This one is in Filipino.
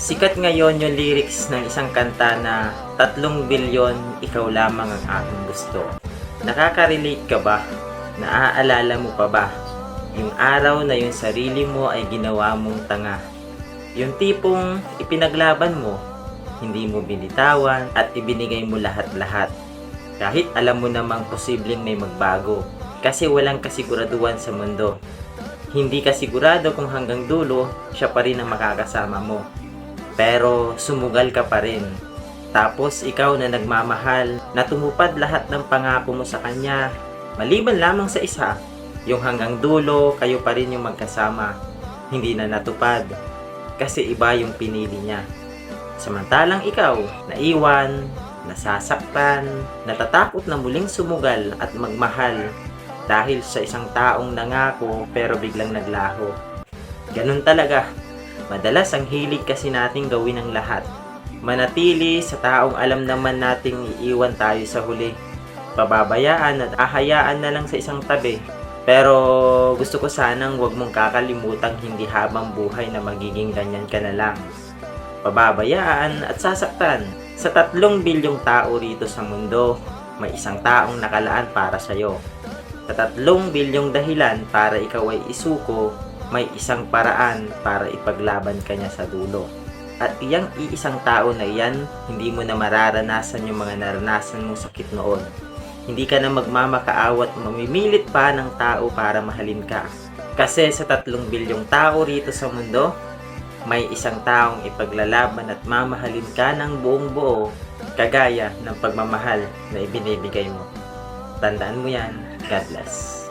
Sikat ngayon yung lyrics ng isang kanta na tatlong bilyon ikaw lamang ang aking gusto. Nakaka-relate ka ba? Naaalala mo pa ba? Yung araw na yung sarili mo ay ginawa mong tanga. Yung tipong ipinaglaban mo, hindi mo binitawan at ibinigay mo lahat-lahat. Kahit alam mo namang posibleng may magbago. Kasi walang kasiguraduhan sa mundo. Hindi ka sigurado kung hanggang dulo, siya pa rin ang makakasama mo. Pero sumugal ka pa rin. Tapos ikaw na nagmamahal, na tumupad lahat ng pangako mo sa kanya, maliban lamang sa isa, yung hanggang dulo, kayo pa rin yung magkasama. Hindi na natupad. Kasi iba yung pinili niya. Samantalang ikaw, naiwan, nasasaktan, natatakot na muling sumugal at magmahal dahil sa isang taong nangako pero biglang naglaho. Ganun talaga. Madalas ang hilig kasi nating gawin ang lahat. Manatili sa taong alam naman nating iiwan tayo sa huli. Pababayaan at ahayaan na lang sa isang tabi. Pero gusto ko sanang wag mong kakalimutang hindi habang buhay na magiging ganyan ka na lang. Pababayaan at sasaktan. Sa tatlong bilyong tao rito sa mundo, may isang taong nakalaan para sa'yo. Sa tatlong bilyong dahilan para ikaw ay isuko, may isang paraan para ipaglaban ka niya sa dulo. At iyang iisang tao na iyan, hindi mo na mararanasan yung mga naranasan mong sakit noon. Hindi ka na magmamakaawat mamimilit pa ng tao para mahalin ka. Kasi sa tatlong bilyong tao rito sa mundo, may isang taong ipaglalaban at mamahalin ka ng buong buo, kagaya ng pagmamahal na ibinibigay mo. Tandaan mo yan. God bless.